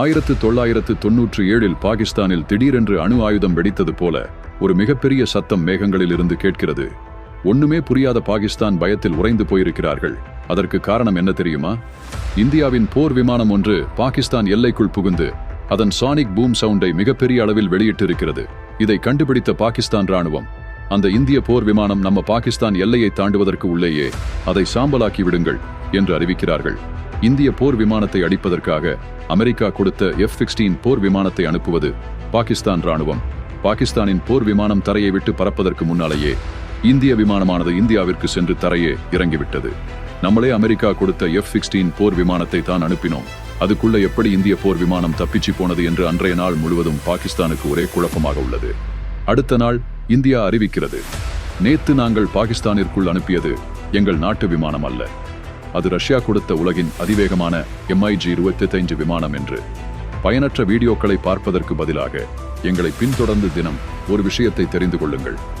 ஆயிரத்து தொள்ளாயிரத்து தொன்னூற்றி ஏழில் பாகிஸ்தானில் திடீரென்று அணு ஆயுதம் வெடித்தது போல ஒரு மிகப்பெரிய சத்தம் மேகங்களில் இருந்து கேட்கிறது. ஒண்ணுமே புரியாத பாகிஸ்தான் பயத்தில் உறைந்து போயிருக்கிறார்கள். அதற்கு காரணம் என்ன தெரியுமா? இந்தியாவின் போர் விமானம் ஒன்று பாகிஸ்தான் எல்லைக்குள் புகுந்து அதன் சானிக் பூம் சவுண்டை மிகப்பெரிய அளவில் வெளியிட்டிருக்கிறது. இதை கண்டுபிடித்த பாகிஸ்தான் ராணுவம் அந்த இந்திய போர் விமானம் நம்ம பாகிஸ்தான் எல்லையை தாண்டுவதற்கு உள்ளேயே அதை சாம்பலாக்கி விடுங்கள். என்று அறிவிக்கிறார்கள். இந்திய போர் விமானத்தை அடிப்பதற்காக அமெரிக்கா கொடுத்த எஃப் சிக்ஸ்டீன் போர் விமானத்தை அனுப்புவது பாகிஸ்தான் ராணுவம் பாகிஸ்தானின் போர் விமானம் தரையை விட்டு பறப்பதற்கு முன்னாலேயே இந்திய விமானமானது இந்தியாவிற்கு சென்று தரையே இறங்கிவிட்டது. நம்மளே அமெரிக்கா கொடுத்த எஃப் சிக்ஸ்டீன் போர் விமானத்தை தான் அனுப்பினோம். அதுக்குள்ள எப்படி இந்திய போர் விமானம் தப்பிச்சு போனது என்று அன்றைய நாள் முழுவதும் பாகிஸ்தானுக்கு ஒரே குழப்பமாக உள்ளது. அடுத்த நாள் இந்தியா அறிவிக்கிறது. நேத்து நாங்கள் பாகிஸ்தானிற்குள் அனுப்பியது எங்கள் நாட்டு விமானம் அல்ல. அது ரஷ்யா கொடுத்த உலகின் அதிவேகமான எம்ஐஜி இருபத்தி ஐந்து விமானம் என்று. பயனற்ற வீடியோக்களை பார்ப்பதற்கு பதிலாக எங்களை பின்தொடர்ந்து தினம் ஒரு விஷயத்தை தெரிந்து கொள்ளுங்கள்.